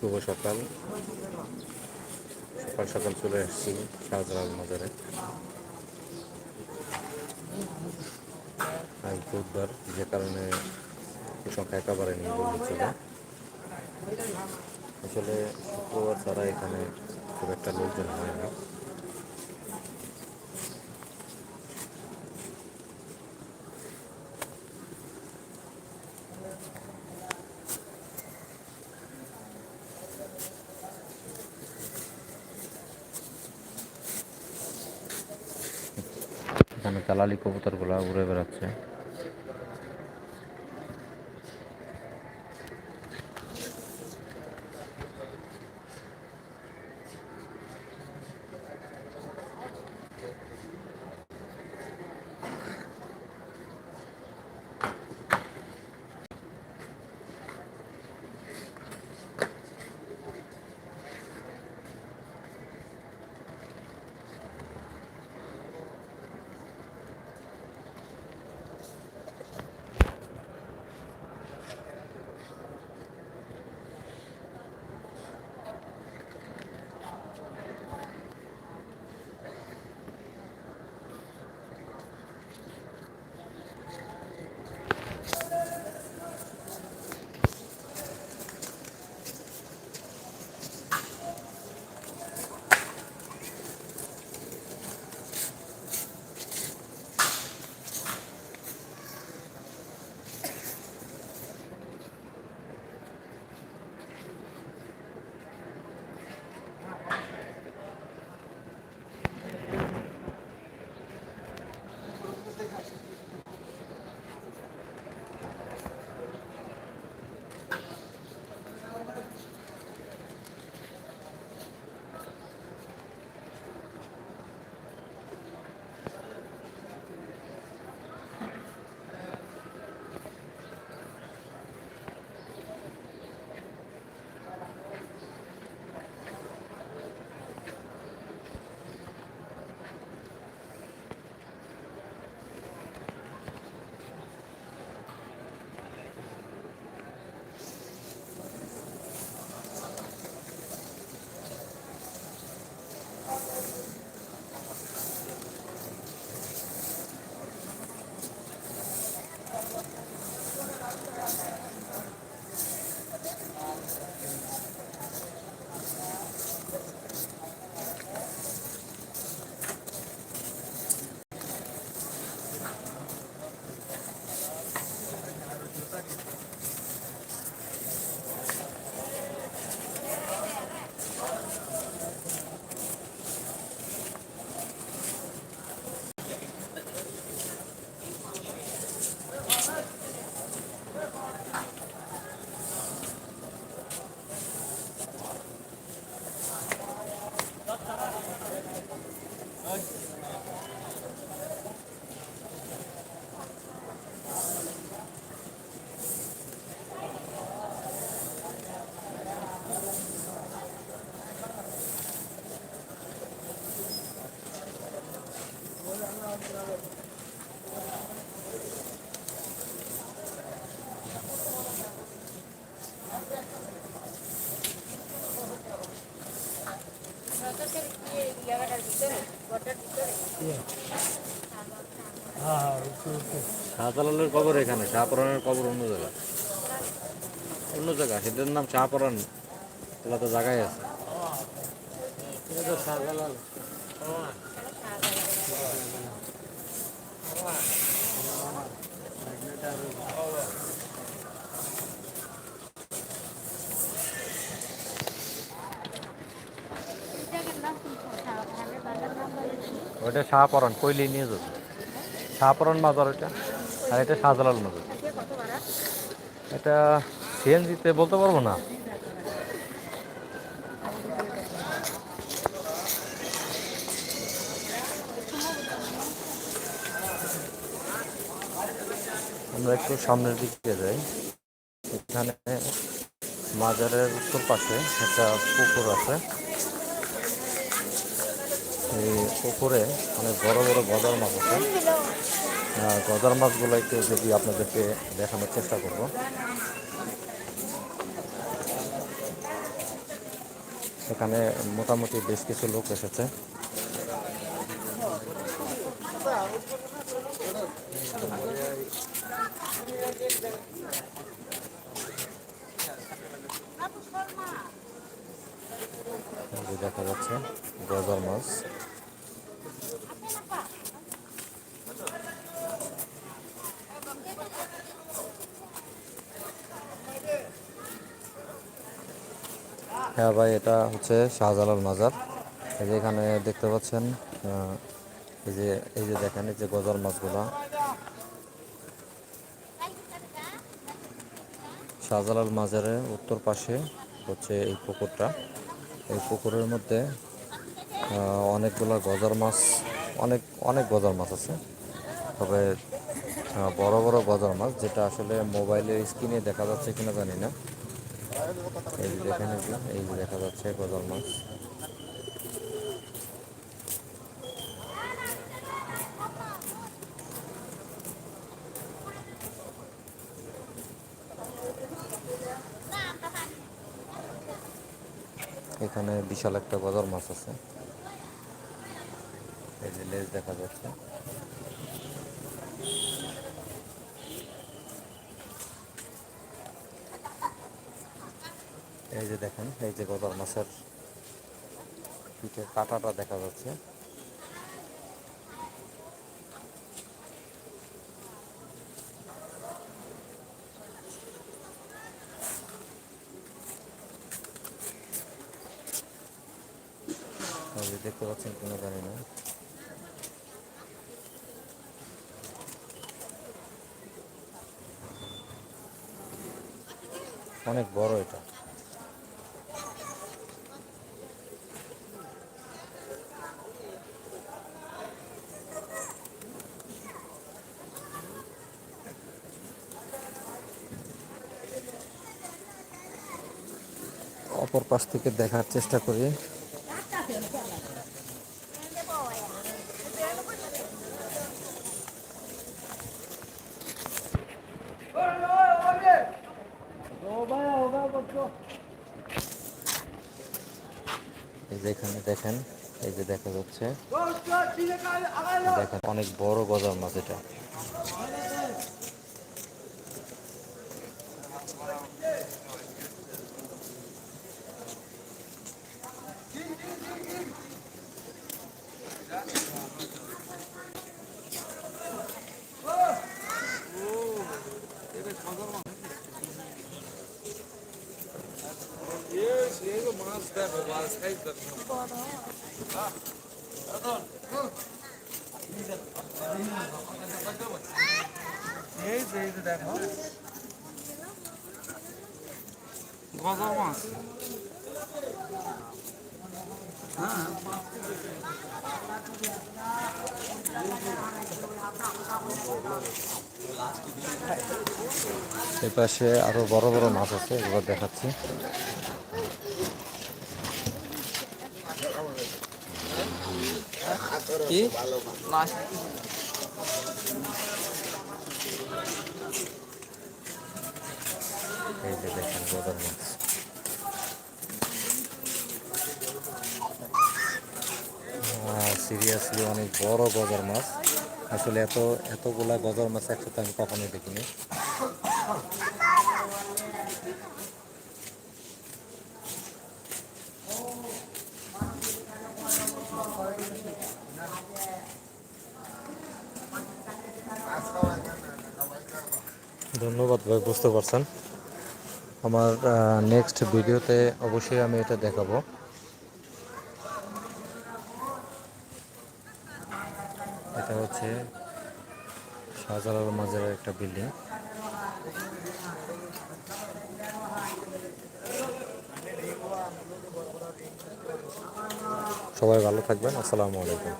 শুভ সকাল। সকাল সকাল চলে আসছি শাহজালাল মাজারে। আজ বুধবার, যে কারণে সংখ্যা একেবারে নিয়ে বললে চলে আসলে শুক্রবার ছাড়া এখানে খুব একটা লোকজন হয় না। এখানে দালালি কবুতরগুলো উড়ে বেড়াচ্ছে। শাহজালালের কবর এখানে শাহপরানের কবর অন্য জায়গা। অন্য জায়গা সেটার নাম শাহপরান। এগুলো তো জায়গায় আছে। ওইটা শাহপরান কইলেই নিয়ে যাবে। শাহপরান মাজার এটা আর এটা শাহজালাল মাজার এটা সিএনজিতে বলতে পারব না? আমরা একটু সামনের দিকে যাই। এখানে মাজারের উত্তর পাশে একটা পুকুর আছে। এই পুকুরে অনেক বড় বড় গজার মাছ আছে। গজার মাছগুলো একটু যদি আপনাদেরকে দেখানোর চেষ্টা করব। এখানে মোটামুটি বেশ কিছু লোক এসেছে। দেখা যাচ্ছে গজার মাছ। হ্যাঁ ভাই, এটা হচ্ছে শাহজালাল মাজার। এই যে এখানে দেখতে পাচ্ছেন এই যে এই যে দেখেন, এই যে গজার মাছগুলা। শাহজালাল মাজারের উত্তর পাশে হচ্ছে এই পুকুরটা। এই পুকুরের মধ্যে অনেকগুলা গজার মাছ, অনেক অনেক গজার মাছ আছে। তবে বড় বড় গজার মাছ, যেটা আসলে মোবাইলের স্ক্রিনে দেখা যাচ্ছে কিনা জানি না। এই যে দেখেন এই যে দেখা যাচ্ছে গজার মাছ। এখানে বিশাল একটা গজার মাছ আছে। এই যে লেজ দেখা যাচ্ছে। এই যে দেখেন, এই যে গজার মাছের পিঠে কাঁটাটা দেখা যাচ্ছে। দেখতে পাচ্ছেন কিনা জানি না। অনেক বড় এটা। অপর পাশ থেকে দেখার চেষ্টা করি। এই যে এখানে দেখেন, এই যে দেখা যাচ্ছে। দেখেন, অনেক বড় গজার মাছ এটা। এই যে এই পাশে আরও বড় বড় মাছ আছে এগুলো দেখাচ্ছি। কি? সিরিয়াসলি অনেক বড় গজার মাছ। আসলে এত, এতগুলা গজার মাছ একসাথে আমি কখনোই দেখিনি। ধন্যবাদ ভাই, বুঝতে পারছেন। আমার নেক্সট ভিডিওতে অবশ্যই আমি এটা দেখাবো। এটা হচ্ছে শাহজালাল মাজারের একটা বিল্ডিং সবাই ভালো থাকবেন, আসসালামু আলাইকুম।